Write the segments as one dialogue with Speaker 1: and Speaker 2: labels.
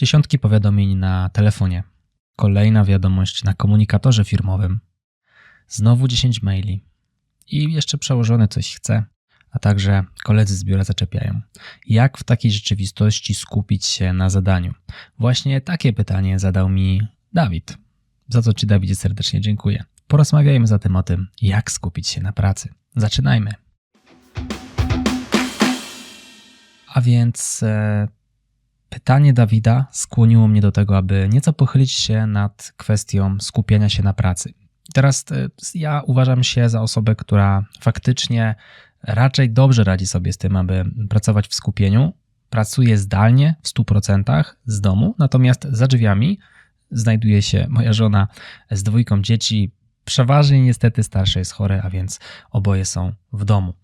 Speaker 1: Dziesiątki powiadomień na telefonie. Kolejna wiadomość na komunikatorze firmowym. Znowu 10 maili. I jeszcze przełożony coś chce, a także koledzy z biura zaczepiają. Jak w takiej rzeczywistości skupić się na zadaniu? Właśnie takie pytanie zadał mi Dawid. Za co Ci, Dawidzie, serdecznie dziękuję. Porozmawiajmy zatem o tym, jak skupić się na pracy. Zaczynajmy. A więc e, pytanie Dawida skłoniło mnie do tego, aby nieco pochylić się nad kwestią skupienia się na pracy. Teraz e, ja uważam się za osobę, która faktycznie raczej dobrze radzi sobie z tym, aby pracować w skupieniu. Pracuję zdalnie w 100% z domu, natomiast za drzwiami znajduje się moja żona z dwójką dzieci. Przeważnie niestety starsze jest chore, a więc oboje są w domu.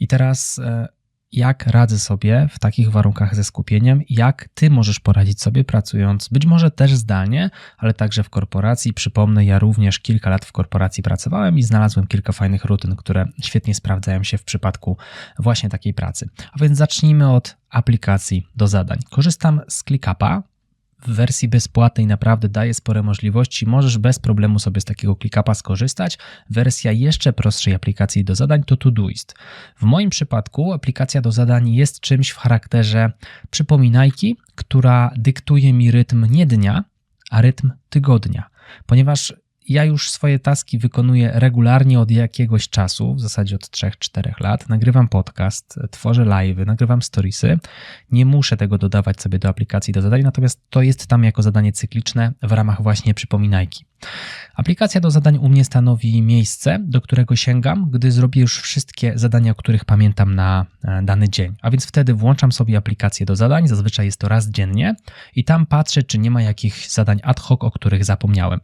Speaker 1: I teraz e, jak radzę sobie w takich warunkach ze skupieniem, jak ty możesz poradzić sobie pracując być może też zdalnie, ale także w korporacji. Przypomnę, ja również kilka lat w korporacji pracowałem i znalazłem kilka fajnych rutyn, które świetnie sprawdzają się w przypadku właśnie takiej pracy. A więc zacznijmy od aplikacji do zadań. Korzystam z ClickUpa, w wersji bezpłatnej naprawdę daje spore możliwości. Możesz bez problemu sobie z takiego ClickUpa skorzystać. Wersja jeszcze prostszej aplikacji do zadań to Todoist. W moim przypadku aplikacja do zadań jest czymś w charakterze przypominajki, która dyktuje mi rytm nie dnia, a rytm tygodnia. Ponieważ ja już swoje taski wykonuję regularnie od jakiegoś czasu, w zasadzie od 3-4 lat. Nagrywam podcast, tworzę live, nagrywam storiesy. Nie muszę tego dodawać sobie do aplikacji do zadań, natomiast to jest tam jako zadanie cykliczne w ramach właśnie przypominajki. Aplikacja do zadań u mnie stanowi miejsce, do którego sięgam, gdy zrobię już wszystkie zadania, o których pamiętam na e, dany dzień. A więc wtedy włączam sobie aplikację do zadań, zazwyczaj jest to raz dziennie, i tam patrzę, czy nie ma jakichś zadań ad hoc, o których zapomniałem.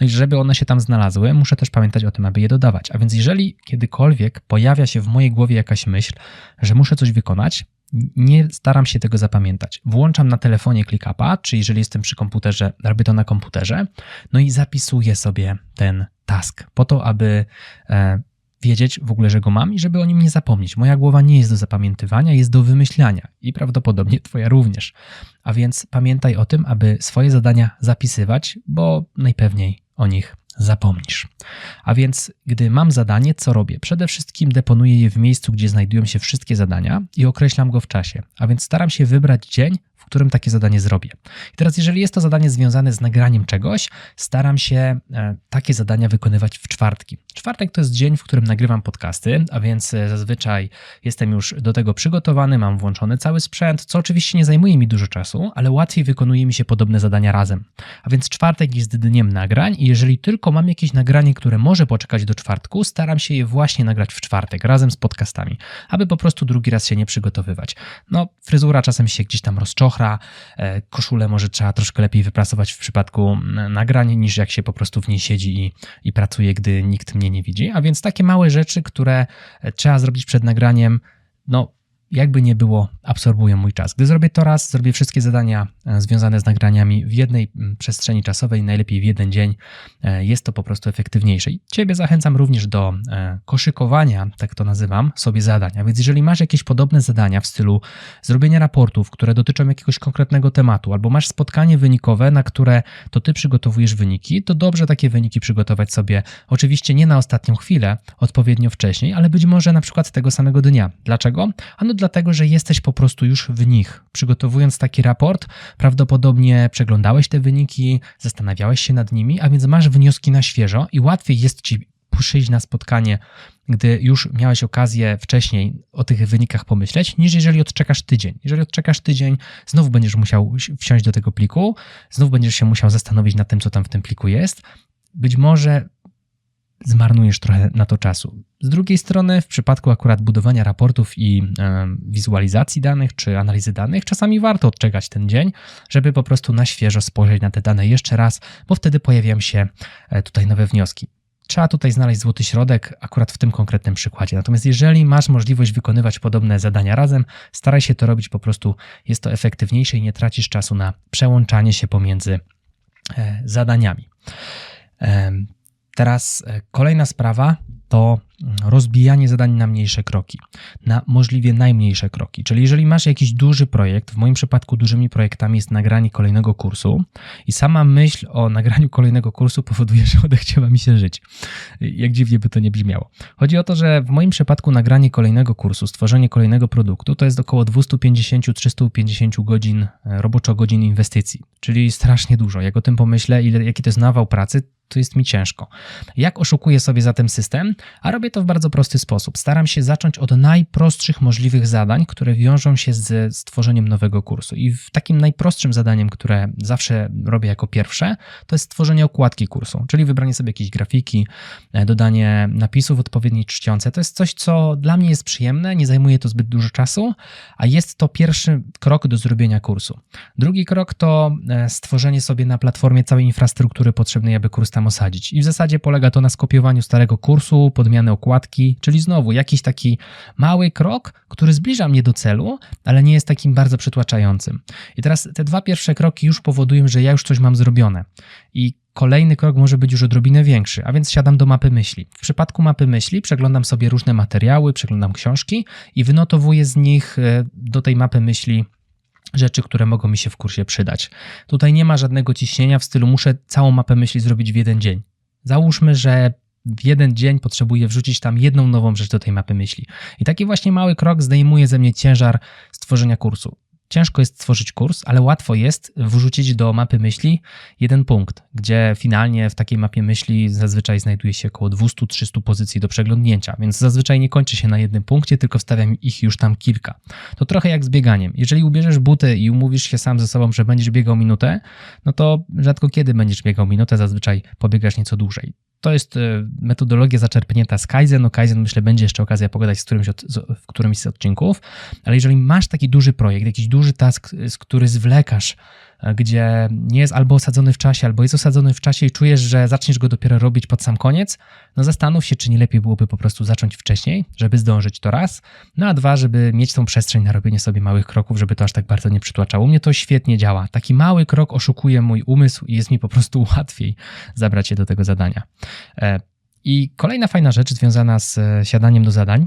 Speaker 1: No i żeby one się tam znalazły, muszę też pamiętać o tym, aby je dodawać. A więc jeżeli kiedykolwiek pojawia się w mojej głowie jakaś myśl, że muszę coś wykonać, nie staram się tego zapamiętać. Włączam na telefonie ClickUpa, czy jeżeli jestem przy komputerze, robię to na komputerze, no i zapisuję sobie ten task po to, aby e, wiedzieć w ogóle, że go mam i żeby o nim nie zapomnieć. Moja głowa nie jest do zapamiętywania, jest do wymyślania i prawdopodobnie Twoja również. A więc pamiętaj o tym, aby swoje zadania zapisywać, bo najpewniej o nich zapomnisz. A więc, gdy mam zadanie, co robię? Przede wszystkim deponuję je w miejscu, gdzie znajdują się wszystkie zadania i określam go w czasie. A więc staram się wybrać dzień, którym takie zadanie zrobię. I teraz, jeżeli jest to zadanie związane z nagraniem czegoś, staram się e, takie zadania wykonywać w czwartki. Czwartek to jest dzień, w którym nagrywam podcasty, a więc e, zazwyczaj jestem już do tego przygotowany, mam włączony cały sprzęt, co oczywiście nie zajmuje mi dużo czasu, ale łatwiej wykonuje mi się podobne zadania razem. A więc czwartek jest dniem nagrań i jeżeli tylko mam jakieś nagranie, które może poczekać do czwartku, staram się je właśnie nagrać w czwartek razem z podcastami, aby po prostu drugi raz się nie przygotowywać. No, fryzura czasem się gdzieś tam rozczochra, E, koszulę może trzeba troszkę lepiej wyprasować w przypadku nagrań, niż jak się po prostu w niej siedzi i, i pracuje, gdy nikt mnie nie widzi. A więc takie małe rzeczy, które e, trzeba zrobić przed nagraniem, no jakby nie było, absorbują mój czas. Gdy zrobię to raz, zrobię wszystkie zadania e, związane z nagraniami w jednej przestrzeni czasowej, najlepiej w jeden dzień, e, jest to po prostu efektywniejsze. I Ciebie zachęcam również do e, koszykowania, tak to nazywam, sobie zadań. A więc jeżeli masz jakieś podobne zadania w stylu zrobienia raportów, które dotyczą jakiegoś konkretnego tematu, albo masz spotkanie wynikowe, na które to Ty przygotowujesz wyniki, to dobrze takie wyniki przygotować sobie, oczywiście nie na ostatnią chwilę, odpowiednio wcześniej, ale być może na przykład tego samego dnia. Dlaczego? Ano dlatego, że jesteś po prostu już w nich. Przygotowując taki raport, prawdopodobnie przeglądałeś te wyniki, zastanawiałeś się nad nimi, a więc masz wnioski na świeżo i łatwiej jest ci przyjść na spotkanie, gdy już miałeś okazję wcześniej o tych wynikach pomyśleć, niż jeżeli odczekasz tydzień. Jeżeli odczekasz tydzień, znów będziesz musiał wsiąść do tego pliku, znów będziesz się musiał zastanowić nad tym, co tam w tym pliku jest. Być może zmarnujesz trochę na to czasu. Z drugiej strony, w przypadku akurat budowania raportów i e, wizualizacji danych czy analizy danych, czasami warto odczekać ten dzień, żeby po prostu na świeżo spojrzeć na te dane jeszcze raz, bo wtedy pojawiają się e, tutaj nowe wnioski. Trzeba tutaj znaleźć złoty środek akurat w tym konkretnym przykładzie. Natomiast jeżeli masz możliwość wykonywać podobne zadania razem, staraj się to robić po prostu, jest to efektywniejsze i nie tracisz czasu na przełączanie się pomiędzy e, zadaniami. Teraz kolejna sprawa to rozbijanie zadań na mniejsze kroki, na możliwie najmniejsze kroki. Czyli jeżeli masz jakiś duży projekt, w moim przypadku dużymi projektami jest nagranie kolejnego kursu i sama myśl o nagraniu kolejnego kursu powoduje, że odechciewa mi się żyć. Jak dziwnie by to nie brzmiało. Chodzi o to, że w moim przypadku nagranie kolejnego kursu, stworzenie kolejnego produktu to jest około 250-350 godzin, roboczo godzin inwestycji, czyli strasznie dużo. Jak o tym pomyślę, ile, jaki to jest nawał pracy, to jest mi ciężko. Jak oszukuję sobie zatem system? A robię to w bardzo prosty sposób. Staram się zacząć od najprostszych możliwych zadań, które wiążą się z stworzeniem nowego kursu. I w takim najprostszym zadaniem, które zawsze robię jako pierwsze, to jest stworzenie okładki kursu, czyli wybranie sobie jakiejś grafiki, e, dodanie napisów odpowiedniej czcionce. To jest coś, co dla mnie jest przyjemne, nie zajmuje to zbyt dużo czasu, a jest to pierwszy krok do zrobienia kursu. Drugi krok to e, stworzenie sobie na platformie całej infrastruktury potrzebnej, aby kurs tam tam osadzić. I w zasadzie polega to na skopiowaniu starego kursu, podmiany okładki, czyli znowu jakiś taki mały krok, który zbliża mnie do celu, ale nie jest takim bardzo przytłaczającym. I teraz te dwa pierwsze kroki już powodują, że ja już coś mam zrobione. I Kolejny krok może być już odrobinę większy, a więc siadam do mapy myśli. W przypadku mapy myśli przeglądam sobie różne materiały, przeglądam książki i wynotowuję z nich e, do tej mapy myśli rzeczy, które mogą mi się w kursie przydać. Tutaj nie ma żadnego ciśnienia w stylu muszę całą mapę myśli zrobić w jeden dzień. Załóżmy, że w jeden dzień potrzebuję wrzucić tam jedną nową rzecz do tej mapy myśli. I taki właśnie mały krok zdejmuje ze mnie ciężar stworzenia kursu. Ciężko jest stworzyć kurs, ale łatwo jest wrzucić do mapy myśli jeden punkt, gdzie finalnie w takiej mapie myśli zazwyczaj znajduje się około 200-300 pozycji do przeglądnięcia, więc zazwyczaj nie kończy się na jednym punkcie, tylko wstawiam ich już tam kilka. To trochę jak z bieganiem. Jeżeli ubierzesz buty i umówisz się sam ze sobą, że będziesz biegał minutę, no to rzadko kiedy będziesz biegał minutę, zazwyczaj pobiegasz nieco dłużej. To jest e, metodologia zaczerpnięta z Kaizen. O Kaizen myślę będzie jeszcze okazja pogadać z którymś od, w którymś z odcinków, ale jeżeli masz taki duży projekt, jakiś duży task, z który zwlekasz gdzie nie jest albo osadzony w czasie, albo jest osadzony w czasie i czujesz, że zaczniesz go dopiero robić pod sam koniec, no zastanów się, czy nie lepiej byłoby po prostu zacząć wcześniej, żeby zdążyć to raz, no a dwa, żeby mieć tą przestrzeń na robienie sobie małych kroków, żeby to aż tak bardzo nie przytłaczało. U mnie to świetnie działa. Taki mały krok oszukuje mój umysł i jest mi po prostu łatwiej zabrać się do tego zadania. E, I kolejna fajna rzecz związana z e, siadaniem do zadań,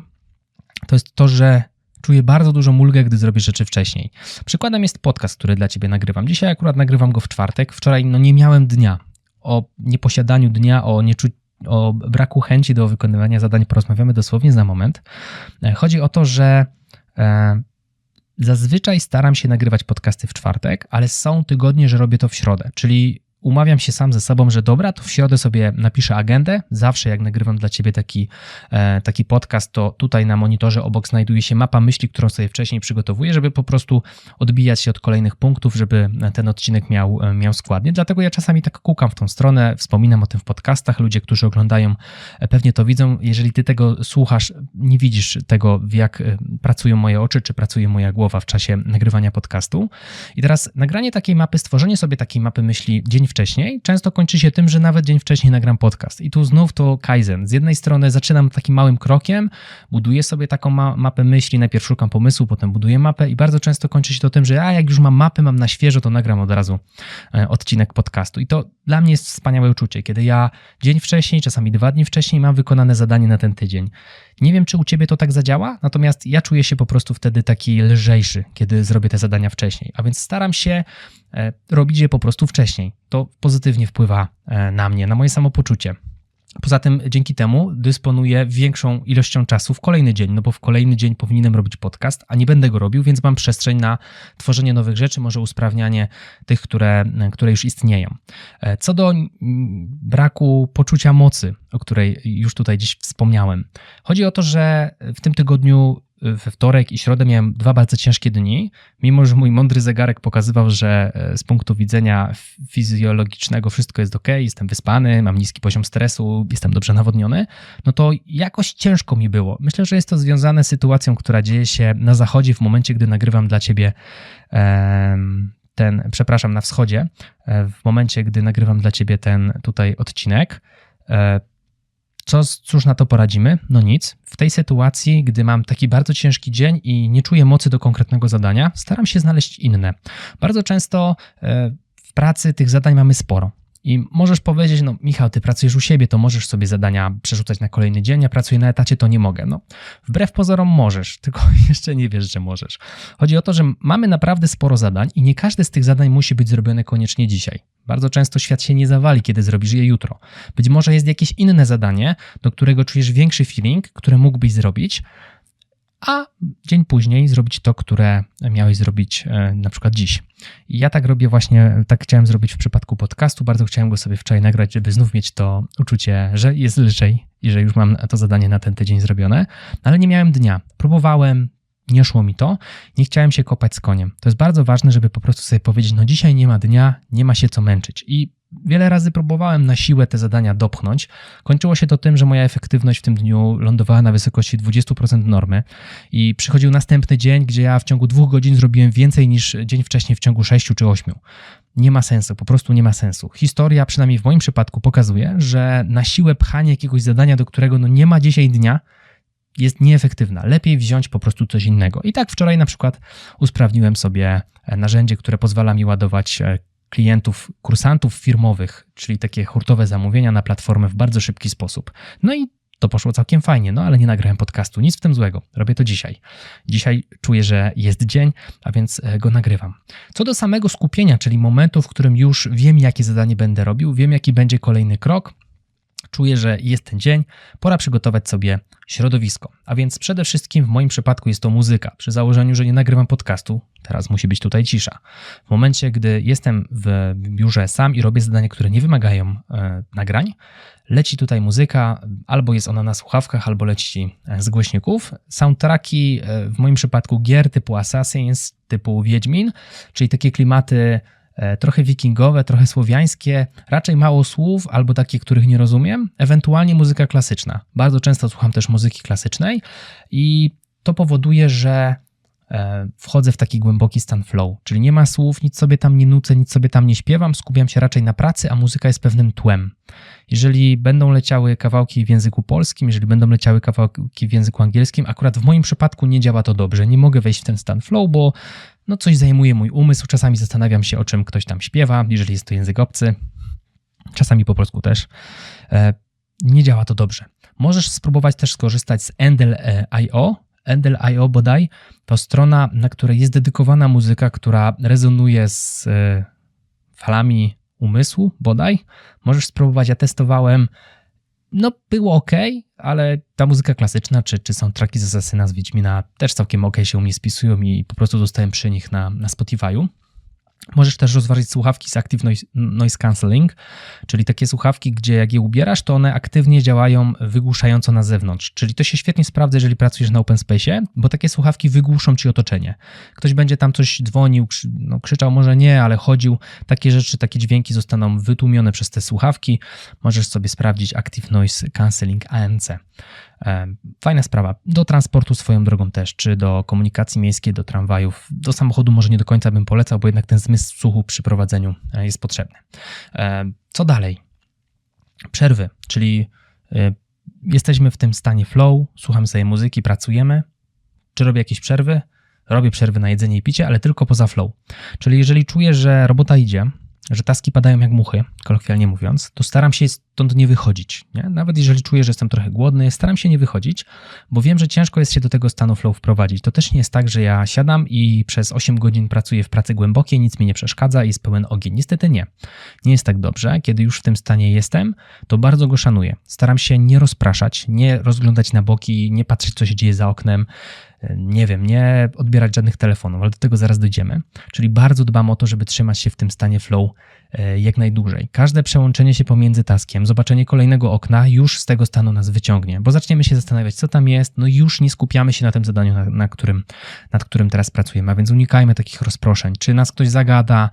Speaker 1: to jest to, że czuję bardzo dużą ulgę, gdy zrobię rzeczy wcześniej. Przykładem jest podcast, który dla Ciebie nagrywam. Dzisiaj akurat nagrywam go w czwartek. Wczoraj no, nie miałem dnia. O nieposiadaniu dnia, o nieczu o braku chęci do wykonywania zadań porozmawiamy dosłownie za moment. E, chodzi o to, że e, zazwyczaj staram się nagrywać podcasty w czwartek, ale są tygodnie, że robię to w środę, czyli umawiam się sam ze sobą, że dobra, to w środę sobie napiszę agendę. Zawsze jak nagrywam dla ciebie taki, e, taki podcast, to tutaj na monitorze obok znajduje się mapa myśli, którą sobie wcześniej przygotowuję, żeby po prostu odbijać się od kolejnych punktów, żeby ten odcinek miał, e, miał składnie. Dlatego ja czasami tak kukam w tą stronę, wspominam o tym w podcastach. Ludzie, którzy oglądają, e, pewnie to widzą. Jeżeli ty tego słuchasz, nie widzisz tego, jak pracują moje oczy, czy pracuje moja głowa w czasie nagrywania podcastu. I teraz nagranie takiej mapy, stworzenie sobie takiej mapy myśli dzień w wcześniej, często kończy się tym, że nawet dzień wcześniej nagram podcast. I tu znów to Kaizen. Z jednej strony zaczynam takim małym krokiem, buduję sobie taką ma mapę myśli, najpierw szukam pomysłu, potem buduję mapę i bardzo często kończy się to tym, że a jak już mam mapy, mam na świeżo, to nagram od razu e, odcinek podcastu. I to dla mnie jest wspaniałe uczucie, kiedy ja dzień wcześniej, czasami dwa dni wcześniej mam wykonane zadanie na ten tydzień. Nie wiem, czy u ciebie to tak zadziała, natomiast ja czuję się po prostu wtedy taki lżejszy, kiedy zrobię te zadania wcześniej. A więc staram się robić je po prostu wcześniej. To pozytywnie wpływa e, na mnie, na moje samopoczucie. Poza tym dzięki temu dysponuję większą ilością czasu w kolejny dzień, no bo w kolejny dzień powinienem robić podcast, a nie będę go robił, więc mam przestrzeń na tworzenie nowych rzeczy, może usprawnianie tych, które, które już istnieją. E, co do braku poczucia mocy, o której już tutaj dziś wspomniałem. Chodzi o to, że w tym tygodniu we wtorek i środę miałem dwa bardzo ciężkie dni, mimo że mój mądry zegarek pokazywał, że e, z punktu widzenia fizjologicznego wszystko jest ok, jestem wyspany, mam niski poziom stresu, jestem dobrze nawodniony, no to jakoś ciężko mi było. Myślę, że jest to związane z sytuacją, która dzieje się na zachodzie w momencie, gdy nagrywam dla ciebie ten, przepraszam, na wschodzie, e, w momencie, gdy nagrywam dla ciebie ten tutaj odcinek. Co, cóż na to poradzimy? No nic. W tej sytuacji, gdy mam taki bardzo ciężki dzień i nie czuję mocy do konkretnego zadania, staram się znaleźć inne. Bardzo często e, w pracy tych zadań mamy sporo. I możesz powiedzieć, no Michał, ty pracujesz u siebie, to możesz sobie zadania przerzucać na kolejny dzień, ja pracuję na etacie, to nie mogę. No, wbrew pozorom możesz, tylko jeszcze nie wiesz, że możesz. Chodzi o to, że mamy naprawdę sporo zadań i nie każde z tych zadań musi być zrobione koniecznie dzisiaj. Bardzo często świat się nie zawali, kiedy zrobisz je jutro. Być może jest jakieś inne zadanie, do którego czujesz większy feeling, które mógłbyś zrobić, a dzień później zrobić to, które miałeś zrobić e, na przykład dziś. I ja tak robię właśnie, tak chciałem zrobić w przypadku podcastu. Bardzo chciałem go sobie wczoraj nagrać, żeby znów mieć to uczucie, że jest lżej i że już mam to zadanie na ten tydzień zrobione, ale nie miałem dnia. Próbowałem, nie szło mi to, nie chciałem się kopać z koniem. To jest bardzo ważne, żeby po prostu sobie powiedzieć, no dzisiaj nie ma dnia, nie ma się co męczyć. I wiele razy próbowałem na siłę te zadania dopchnąć. Kończyło się to tym, że moja efektywność w tym dniu lądowała na wysokości 20% normy i przychodził następny dzień, gdzie ja w ciągu dwóch godzin zrobiłem więcej niż dzień wcześniej w ciągu 6 czy 8. Nie ma sensu, po prostu nie ma sensu. Historia, przynajmniej w moim przypadku, pokazuje, że na siłę pchanie jakiegoś zadania, do którego no nie ma dzisiaj dnia, jest nieefektywna. Lepiej wziąć po prostu coś innego. I tak wczoraj na przykład usprawniłem sobie narzędzie, które pozwala mi ładować e, klientów, kursantów firmowych, czyli takie hurtowe zamówienia na platformę w bardzo szybki sposób. No i to poszło całkiem fajnie, no ale nie nagrałem podcastu, nic w tym złego. Robię to dzisiaj. Dzisiaj czuję, że jest dzień, a więc e, go nagrywam. Co do samego skupienia, czyli momentu, w którym już wiem, jakie zadanie będę robił, wiem, jaki będzie kolejny krok, czuję, że jest ten dzień, pora przygotować sobie środowisko. A więc przede wszystkim w moim przypadku jest to muzyka. Przy założeniu, że nie nagrywam podcastu, teraz musi być tutaj cisza. W momencie, gdy jestem w biurze sam i robię zadania, które nie wymagają e, nagrań, leci tutaj muzyka, albo jest ona na słuchawkach, albo leci e, z głośników. Soundtracki e, w moim przypadku gier typu Assassins, typu Wiedźmin, czyli takie klimaty trochę wikingowe, trochę słowiańskie, raczej mało słów albo takie, których nie rozumiem, ewentualnie muzyka klasyczna. Bardzo często słucham też muzyki klasycznej i to powoduje, że e, wchodzę w taki głęboki stan flow, czyli nie ma słów, nic sobie tam nie nucę, nic sobie tam nie śpiewam, skupiam się raczej na pracy, a muzyka jest pewnym tłem. Jeżeli będą leciały kawałki w języku polskim, jeżeli będą leciały kawałki w języku angielskim, akurat w moim przypadku nie działa to dobrze. Nie mogę wejść w ten stan flow, bo no coś zajmuje mój umysł. Czasami zastanawiam się, o czym ktoś tam śpiewa, jeżeli jest to język obcy. Czasami po polsku też. E, nie działa to dobrze. Możesz spróbować też skorzystać z Endel.io. Endel.io bodaj to strona, na której jest dedykowana muzyka, która rezonuje z e, falami umysłu bodaj. Możesz spróbować, ja testowałem no było ok, ale ta muzyka klasyczna, czy, czy soundtracki z Assassina z Wiedźmina też całkiem ok się u mnie spisują i po prostu zostałem przy nich na, na Spotify'u. Możesz też rozważyć słuchawki z Active Noise, noise Cancelling, czyli takie słuchawki, gdzie jak je ubierasz, to one aktywnie działają wygłuszająco na zewnątrz. Czyli to się świetnie sprawdza, jeżeli pracujesz na open space, bo takie słuchawki wygłuszą ci otoczenie. Ktoś będzie tam coś dzwonił, no, krzyczał, może nie, ale chodził. Takie rzeczy, takie dźwięki zostaną wytłumione przez te słuchawki. Możesz sobie sprawdzić Active Noise Cancelling ANC. Fajna sprawa. Do transportu swoją drogą też, czy do komunikacji miejskiej, do tramwajów. Do samochodu może nie do końca bym polecał, bo jednak ten zmysł słuchu przy prowadzeniu e, jest potrzebny. Co dalej? Przerwy, czyli e, jesteśmy w tym stanie flow, słuchamy sobie muzyki, pracujemy. Czy robię jakieś przerwy? Robię przerwy na jedzenie i picie, ale tylko poza flow. Czyli jeżeli czuję, że robota idzie, że taski padają jak muchy, kolokwialnie mówiąc, to staram się stąd nie wychodzić. Nie? Nawet jeżeli czuję, że jestem trochę głodny, staram się nie wychodzić, bo wiem, że ciężko jest się do tego stanu flow wprowadzić. To też nie jest tak, że ja siadam i przez 8 godzin pracuję w pracy głębokiej, nic mi nie przeszkadza i jest pełen ogień. Niestety nie. Nie jest tak dobrze. Kiedy już w tym stanie jestem, to bardzo go szanuję. Staram się nie rozpraszać, nie rozglądać na boki, nie patrzeć, co się dzieje za oknem nie wiem, nie odbierać żadnych telefonów, ale do tego zaraz dojdziemy. Czyli bardzo dbam o to, żeby trzymać się w tym stanie flow jak najdłużej. Każde przełączenie się pomiędzy taskiem, zobaczenie kolejnego okna już z tego stanu nas wyciągnie, bo zaczniemy się zastanawiać, co tam jest, no już nie skupiamy się na tym zadaniu, na, na którym, nad którym teraz pracujemy, a więc unikajmy takich rozproszeń. Czy nas ktoś zagada,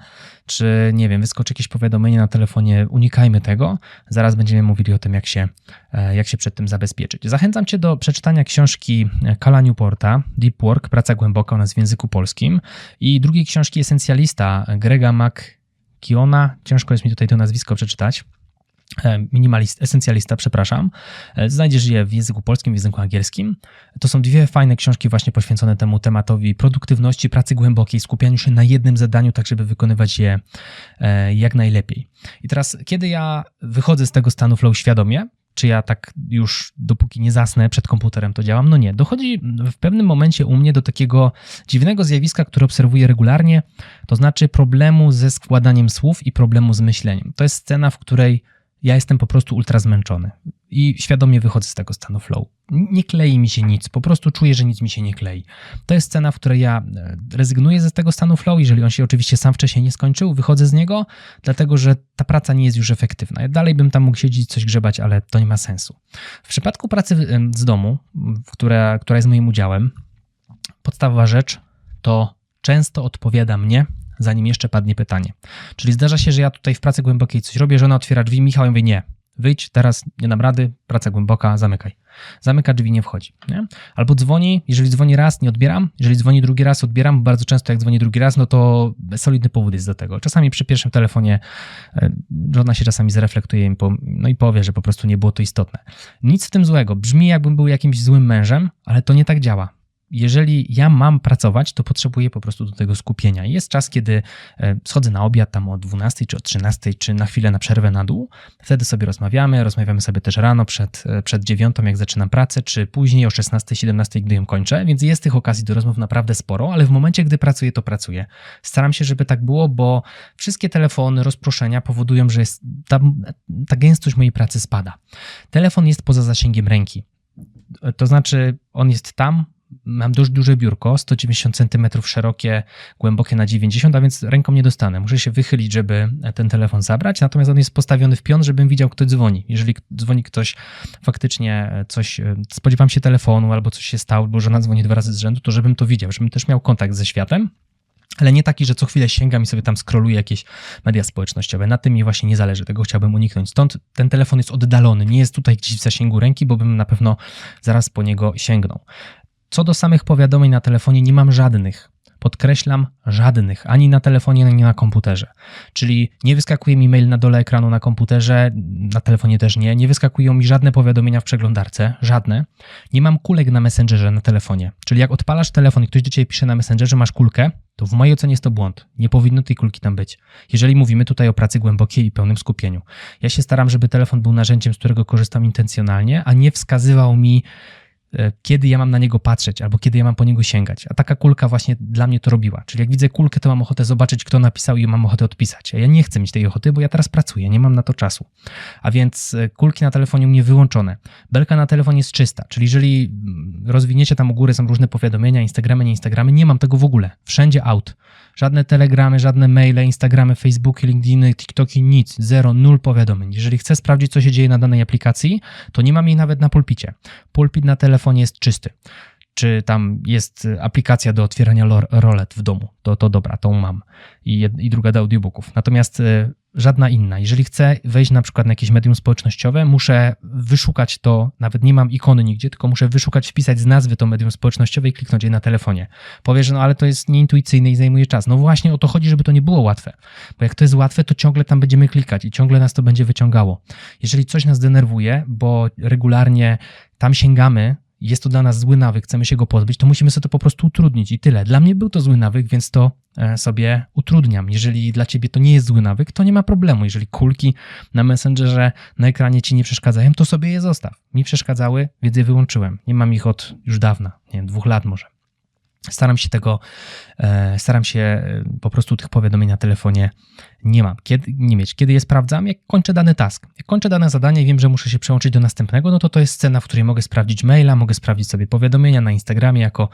Speaker 1: czy nie wiem, wyskoczy jakieś powiadomienie na telefonie, unikajmy tego. Zaraz będziemy mówili o tym, jak się, e, jak się przed tym zabezpieczyć. Zachęcam Cię do przeczytania książki Kala Newporta, Deep Work, Praca Głęboka, ona jest w języku polskim i drugiej książki Esencjalista Grega McKeona, ciężko jest mi tutaj to nazwisko przeczytać, E, minimalist, esencjalista, przepraszam. E, znajdziesz je w języku polskim, w języku angielskim. To są dwie fajne książki właśnie poświęcone temu tematowi produktywności, pracy głębokiej, skupianiu się na jednym zadaniu, tak żeby wykonywać je e, jak najlepiej. I teraz, kiedy ja wychodzę z tego stanu flow świadomie, czy ja tak już dopóki nie zasnę przed komputerem to działam? No nie. Dochodzi w pewnym momencie u mnie do takiego dziwnego zjawiska, które obserwuję regularnie, to znaczy problemu ze składaniem słów i problemu z myśleniem. To jest scena, w której ja jestem po prostu ultra zmęczony i świadomie wychodzę z tego stanu flow. Nie klei mi się nic, po prostu czuję, że nic mi się nie klei. To jest scena, w której ja e, rezygnuję ze tego stanu flow, jeżeli on się oczywiście sam wcześniej nie skończył, wychodzę z niego, dlatego że ta praca nie jest już efektywna. Ja dalej bym tam mógł siedzieć, coś grzebać, ale to nie ma sensu. W przypadku pracy z domu, która, która jest moim udziałem, podstawowa rzecz to często odpowiada mnie zanim jeszcze padnie pytanie. Czyli zdarza się, że ja tutaj w pracy głębokiej coś robię, żona otwiera drzwi, Michał, ja mówię nie, wyjdź, teraz nie dam rady, praca głęboka, zamykaj. Zamyka drzwi, nie wchodzi. Nie? Albo dzwoni, jeżeli dzwoni raz, nie odbieram, jeżeli dzwoni drugi raz, odbieram, bardzo często jak dzwoni drugi raz, no to solidny powód jest do tego. Czasami przy pierwszym telefonie e, żona się czasami zreflektuje no i powie, że po prostu nie było to istotne. Nic w tym złego, brzmi jakbym był jakimś złym mężem, ale to nie tak działa jeżeli ja mam pracować, to potrzebuję po prostu do tego skupienia. Jest czas, kiedy e, schodzę na obiad tam o 12 czy o 13, czy na chwilę na przerwę na dół. Wtedy sobie rozmawiamy, rozmawiamy sobie też rano przed, e, przed 9, jak zaczynam pracę, czy później o 16, 17, gdy ją kończę, więc jest tych okazji do rozmów naprawdę sporo, ale w momencie, gdy pracuję, to pracuję. Staram się, żeby tak było, bo wszystkie telefony, rozproszenia powodują, że jest ta, ta gęstość mojej pracy spada. Telefon jest poza zasięgiem ręki. To znaczy, on jest tam, mam dość duże biurko, 190 cm szerokie, głębokie na 90, a więc ręką nie dostanę. Muszę się wychylić, żeby ten telefon zabrać, natomiast on jest postawiony w pion, żebym widział, kto dzwoni. Jeżeli dzwoni ktoś faktycznie coś, spodziewam się telefonu albo coś się stało, bo żona dzwoni dwa razy z rzędu, to żebym to widział, żebym też miał kontakt ze światem. Ale nie taki, że co chwilę sięgam i sobie tam scrolluję jakieś media społecznościowe. Na tym mi właśnie nie zależy, tego chciałbym uniknąć. Stąd ten telefon jest oddalony, nie jest tutaj gdzieś w zasięgu ręki, bo bym na pewno zaraz po niego sięgnął. Co do samych powiadomień na telefonie, nie mam żadnych. Podkreślam, żadnych, ani na telefonie, ani na komputerze. Czyli nie wyskakuje mi mail na dole ekranu na komputerze, na telefonie też nie. Nie wyskakują mi żadne powiadomienia w przeglądarce, żadne. Nie mam kulek na Messengerze na telefonie. Czyli jak odpalasz telefon i ktoś do ciebie pisze na Messengerze, masz kulkę, to w mojej ocenie jest to błąd. Nie powinno tej kulki tam być. Jeżeli mówimy tutaj o pracy głębokiej i pełnym skupieniu. Ja się staram, żeby telefon był narzędziem, z którego korzystam intencjonalnie, a nie wskazywał mi kiedy ja mam na niego patrzeć, albo kiedy ja mam po niego sięgać. A taka kulka właśnie dla mnie to robiła. Czyli jak widzę kulkę, to mam ochotę zobaczyć, kto napisał i mam ochotę odpisać. A ja nie chcę mieć tej ochoty, bo ja teraz pracuję, nie mam na to czasu. A więc e, kulki na telefonie u mnie wyłączone. Belka na telefonie jest czysta, czyli jeżeli mm, rozwiniecie tam u góry, są różne powiadomienia, Instagramy, nie Instagramy, nie mam tego w ogóle. Wszędzie out. Żadne telegramy, żadne maile, Instagramy, Facebooki, LinkedIny, TikToki, nic. Zero, nul powiadomień. Jeżeli chcę sprawdzić, co się dzieje na danej aplikacji, to nie mam jej nawet na pulpicie. Pulpit na telefonie jest czysty czy tam jest aplikacja do otwierania rolet w domu, to, to dobra, tą mam. I, i druga do audiobooków. Natomiast e, żadna inna. Jeżeli chcę wejść na przykład na jakieś medium społecznościowe, muszę wyszukać to, nawet nie mam ikony nigdzie, tylko muszę wyszukać, wpisać z nazwy to medium społecznościowe i kliknąć je na telefonie. Powiesz, no ale to jest nieintuicyjne i zajmuje czas. No właśnie o to chodzi, żeby to nie było łatwe. Bo jak to jest łatwe, to ciągle tam będziemy klikać i ciągle nas to będzie wyciągało. Jeżeli coś nas denerwuje, bo regularnie tam sięgamy, jest to dla nas zły nawyk, chcemy się go pozbyć, to musimy sobie to po prostu utrudnić i tyle. Dla mnie był to zły nawyk, więc to e, sobie utrudniam. Jeżeli dla ciebie to nie jest zły nawyk, to nie ma problemu. Jeżeli kulki na Messengerze na ekranie ci nie przeszkadzają, to sobie je zostaw. Mi przeszkadzały, więc je wyłączyłem. Nie mam ich od już dawna, nie wiem, dwóch lat może. Staram się tego, e, staram się e, po prostu tych powiadomień na telefonie nie mam, kiedy, nie mieć. Kiedy je sprawdzam, jak kończę dany task. Jak kończę dane zadanie i wiem, że muszę się przełączyć do następnego, no to to jest scena, w której mogę sprawdzić maila, mogę sprawdzić sobie powiadomienia na Instagramie jako,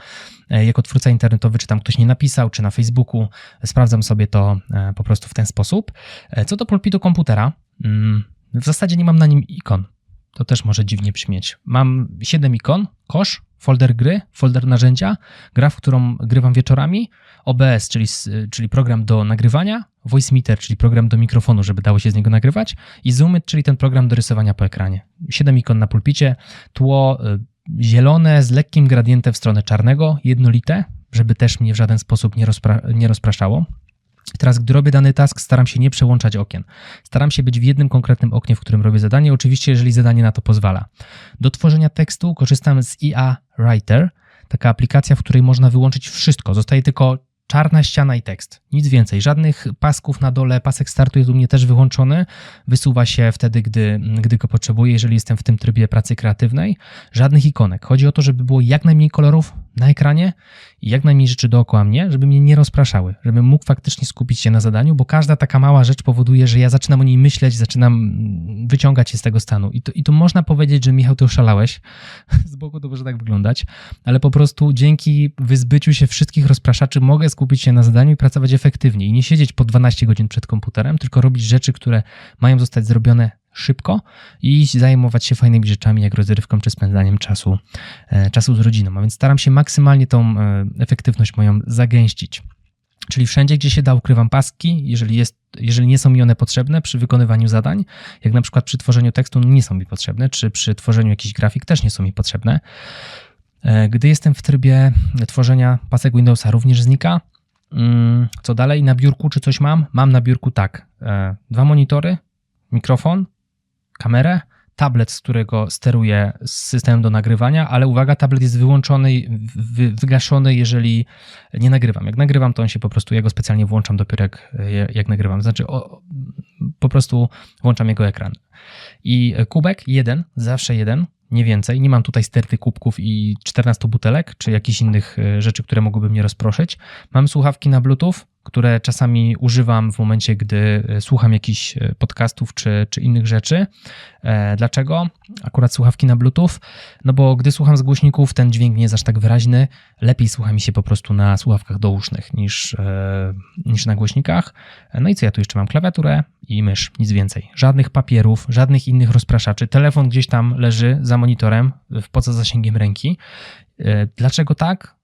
Speaker 1: e, jako twórca internetowy, czy tam ktoś nie napisał, czy na Facebooku. Sprawdzam sobie to po prostu w ten sposób. Co do pulpitu komputera, mm, w zasadzie nie mam na nim ikon. To też może dziwnie brzmieć. Mam 7 ikon, kosz, folder gry, folder narzędzia, gra, w którą grywam wieczorami, OBS, czyli, czyli program do nagrywania, VoiceMeter, czyli program do mikrofonu, żeby dało się z niego nagrywać i Zoomit, czyli ten program do rysowania po ekranie. 7 ikon na pulpicie, tło y, zielone z lekkim gradientem w stronę czarnego, jednolite, żeby też mnie w żaden sposób nie, rozpra nie rozpraszało. Teraz, gdy robię dany task, staram się nie przełączać okien. Staram się być w jednym konkretnym oknie, w którym robię zadanie, oczywiście, jeżeli zadanie na to pozwala. Do tworzenia tekstu korzystam z IA Writer, taka aplikacja, w której można wyłączyć wszystko. Zostaje tylko czarna ściana i tekst. Nic więcej. Żadnych pasków na dole. Pasek startu jest u mnie też wyłączony. Wysuwa się wtedy, gdy, gdy go potrzebuję, jeżeli jestem w tym trybie pracy kreatywnej. Żadnych ikonek. Chodzi o to, żeby było jak najmniej kolorów na ekranie i jak najmniej rzeczy dookoła mnie, żeby mnie nie rozpraszały, żebym mógł faktycznie skupić się na zadaniu, bo każda taka mała rzecz powoduje, że ja zaczynam o niej myśleć, zaczynam wyciągać się z tego stanu. I to, i to można powiedzieć, że Michał, ty oszalałeś. Z boku to może tak wyglądać, ale po prostu dzięki wyzbyciu się wszystkich rozpraszaczy mogę skupić się na zadaniu i pracować efektywnie i nie siedzieć po 12 godzin przed komputerem, tylko robić rzeczy, które mają zostać zrobione szybko i zajmować się fajnymi rzeczami, jak rozrywką czy spędzaniem czasu, e, czasu z rodziną. A więc staram się maksymalnie tą e, efektywność moją zagęścić. Czyli wszędzie, gdzie się da, ukrywam paski, jeżeli, jest, jeżeli nie są mi one potrzebne przy wykonywaniu zadań, jak na przykład przy tworzeniu tekstu nie są mi potrzebne, czy przy tworzeniu jakichś grafik też nie są mi potrzebne. E, gdy jestem w trybie tworzenia, pasek Windowsa również znika. Mm, co dalej? Na biurku czy coś mam? Mam na biurku tak. Dwa monitory, mikrofon, kamerę, tablet, z którego steruję systemem do nagrywania, ale uwaga, tablet jest wyłączony, wy, wygaszony, jeżeli nie nagrywam. Jak nagrywam, to on się po prostu, ja go specjalnie włączam dopiero jak, jak nagrywam. Znaczy, o, po prostu włączam jego ekran. I kubek jeden, zawsze jeden, nie więcej. Nie mam tutaj sterty kubków i 14 butelek, czy jakichś innych e, rzeczy, które mogłyby mnie rozproszyć. Mam słuchawki na Bluetooth, które czasami używam w momencie, gdy e, słucham jakichś e, podcastów czy, czy innych rzeczy. E, dlaczego? Akurat słuchawki na Bluetooth, no bo gdy słucham z głośników, ten dźwięk nie jest aż tak wyraźny. Lepiej słucha mi się po prostu na słuchawkach dousznych niż, niż na głośnikach. No i co ja tu jeszcze mam? Klawiaturę i mysz, nic więcej. Żadnych papierów, żadnych innych rozpraszaczy. Telefon gdzieś tam leży za monitorem, poza zasięgiem ręki. Dlaczego tak?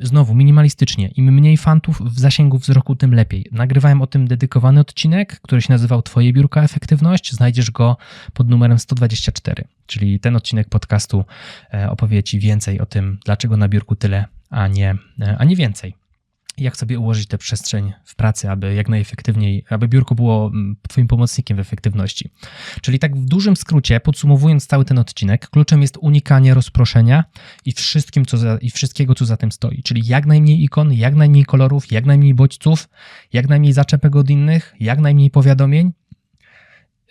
Speaker 1: Znowu minimalistycznie. Im mniej fantów w zasięgu wzroku, tym lepiej. Nagrywałem o tym dedykowany odcinek, który się nazywał Twoje biurka efektywność. Znajdziesz go pod numerem 124, czyli ten odcinek podcastu e, opowie Ci więcej o tym, dlaczego na biurku tyle, a nie, e, a nie więcej jak sobie ułożyć tę przestrzeń w pracy, aby jak najefektywniej, aby biurko było mm, Twoim pomocnikiem w efektywności. Czyli tak w dużym skrócie, podsumowując cały ten odcinek, kluczem jest unikanie rozproszenia i, wszystkim, co za, i wszystkiego, co za tym stoi. Czyli jak najmniej ikon, jak najmniej kolorów, jak najmniej bodźców, jak najmniej zaczepek od innych, jak najmniej powiadomień.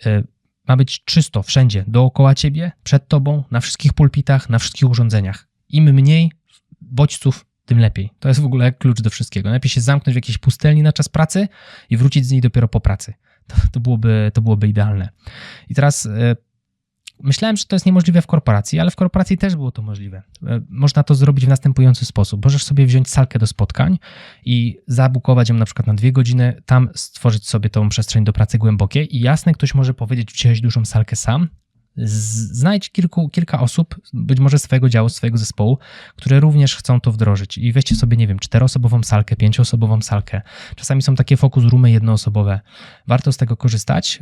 Speaker 1: E, ma być czysto wszędzie, dookoła Ciebie, przed Tobą, na wszystkich pulpitach, na wszystkich urządzeniach. Im mniej bodźców, tym lepiej. To jest w ogóle klucz do wszystkiego. Najlepiej się zamknąć w jakiejś pustelni na czas pracy i wrócić z niej dopiero po pracy. To, to byłoby, to byłoby idealne. I teraz e, myślałem, że to jest niemożliwe w korporacji, ale w korporacji też było to możliwe. E, można to zrobić w następujący sposób. Możesz sobie wziąć salkę do spotkań i zabukować ją na przykład na dwie godziny, tam stworzyć sobie tą przestrzeń do pracy głębokiej i jasne, ktoś może powiedzieć, wziąłeś dużą salkę sam, znajdź kilku, kilka osób, być może swojego działu, swojego zespołu, które również chcą to wdrożyć i weźcie sobie, nie wiem, czteroosobową salkę, pięcioosobową salkę. Czasami są takie fokus roomy jednoosobowe. Warto z tego korzystać.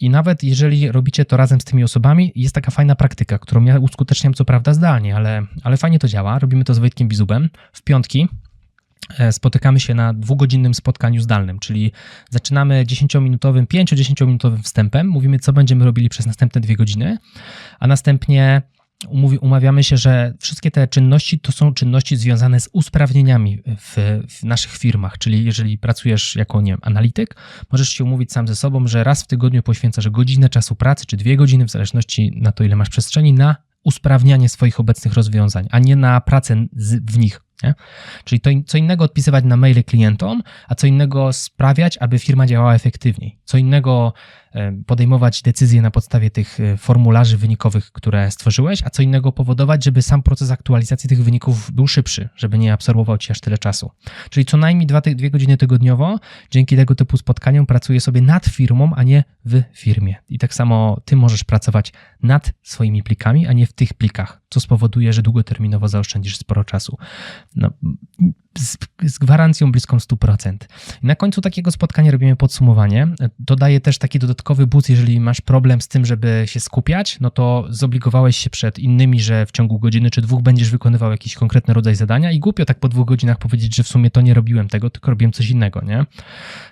Speaker 1: I nawet jeżeli robicie to razem z tymi osobami, jest taka fajna praktyka, którą ja uskuteczniam co prawda zdalnie, ale, ale fajnie to działa. Robimy to z Wojtkiem Bizubem w piątki spotykamy się na dwugodzinnym spotkaniu zdalnym, czyli zaczynamy 10-minutowym, 5-10-minutowym wstępem, mówimy, co będziemy robili przez następne dwie godziny, a następnie umawiamy się, że wszystkie te czynności to są czynności związane z usprawnieniami w, w, naszych firmach, czyli jeżeli pracujesz jako nie wiem, analityk, możesz się umówić sam ze sobą, że raz w tygodniu poświęcasz godzinę czasu pracy, czy dwie godziny, w zależności na to, ile masz przestrzeni, na usprawnianie swoich obecnych rozwiązań, a nie na pracę z, w nich. Nie? Czyli to co innego odpisywać na maile klientom, a co innego sprawiać, aby firma działała efektywniej. Co innego podejmować decyzje na podstawie tych e, formularzy wynikowych, które stworzyłeś, a co innego powodować, żeby sam proces aktualizacji tych wyników był szybszy, żeby nie absorbował ci aż tyle czasu. Czyli co najmniej dwa, dwie godziny tygodniowo dzięki tego typu spotkaniom pracuję sobie nad firmą, a nie w firmie. I tak samo ty możesz pracować nad swoimi plikami, a nie w tych plikach, co spowoduje, że długoterminowo zaoszczędzisz sporo czasu. No, z, z gwarancją bliską 100%. I na końcu takiego spotkania robimy podsumowanie. To daje też taki dodatkowy boost, jeżeli masz problem z tym, żeby się skupiać, no to zobligowałeś się przed innymi, że w ciągu godziny czy dwóch będziesz wykonywał jakiś konkretny rodzaj zadania i głupio tak po dwóch godzinach powiedzieć, że w sumie to nie robiłem tego, tylko robiłem coś innego, nie?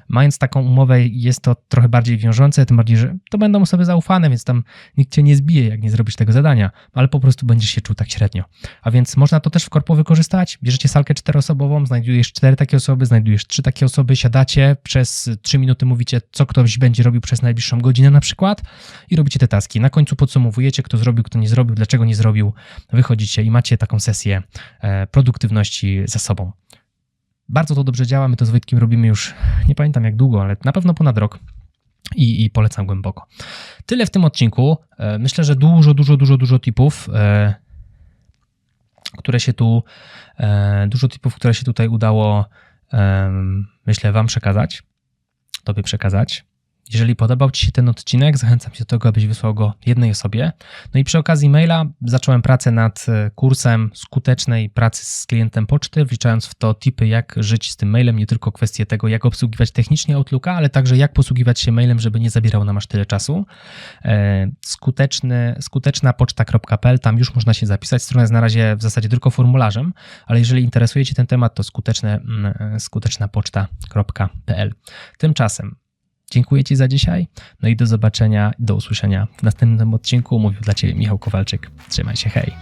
Speaker 1: Mając taką umowę jest to trochę bardziej wiążące, tym bardziej, że to będą osoby zaufane, więc tam nikt cię nie zbije, jak nie zrobisz tego zadania, ale po prostu będziesz się czuł tak średnio. A więc można to też w korpo wykorzystać. Bierzecie salkę czteroosobową, znajdujesz cztery takie osoby, znajdujesz trzy takie osoby, siadacie, przez trzy minuty mówicie, co ktoś będzie robił przez najbliższą godzinę na przykład i robicie te taski. Na końcu podsumowujecie, kto zrobił, kto nie zrobił, dlaczego nie zrobił, wychodzicie i macie taką sesję e, produktywności za sobą. Bardzo to dobrze działa, my to z Wojtkiem robimy już, nie pamiętam jak długo, ale na pewno ponad rok. I, i polecam głęboko. Tyle w tym odcinku. E, Myślę, że dużo, dużo, dużo, dużo tipów, e, które się tu, e, dużo tipów, które się tutaj udało, myślę, Wam przekazać, Tobie przekazać. Jeżeli podobał Ci się ten odcinek, zachęcam Cię do tego, abyś wysłał go jednej osobie. No i przy okazji maila zacząłem pracę nad e, kursem skutecznej pracy z klientem poczty, wliczając w to tipy, jak żyć z tym mailem, nie tylko kwestie tego, jak obsługiwać technicznie Outlooka, ale także jak posługiwać się mailem, żeby nie zabierał nam aż tyle czasu. E, Skuteczny, skutecznapoczta.pl, tam już można się zapisać. Strona jest na razie w zasadzie tylko formularzem, ale jeżeli interesuje Cię ten temat, to skuteczne, mm, skutecznapoczta.pl. Tymczasem Dziękuję Ci za dzisiaj. No i do zobaczenia, do usłyszenia w następnym odcinku. Mówił dla Ciebie Michał Kowalczyk. Trzymaj się, hej.